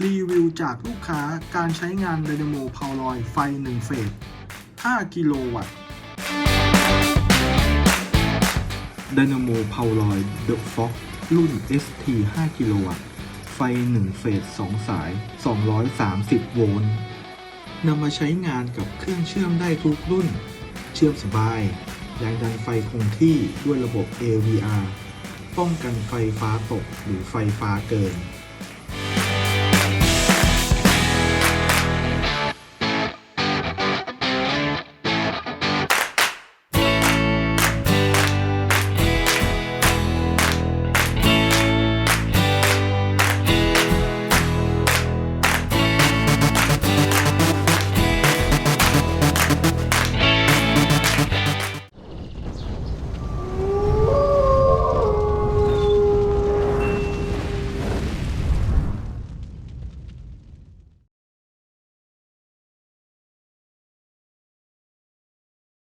รีวิวจากลูกค้าการใช้งาน Dynamo p o w e r o i ไฟ 1 เฟส 5 กิโลวัตต์ Dynamo p o w e r o i d The Fox รุ่น ST 5 กิโลวัตต์ ไฟ 1 เฟส 2 สาย 230 โวลต์นำมาใช้งานกับเครื่องเชื่อมได้ทุกรุ่น เชื่อมสบาย แรงดันไฟคงที่ด้วยระบบ AVR ป้องกันไฟฟ้าตกหรือไฟฟ้าเกิน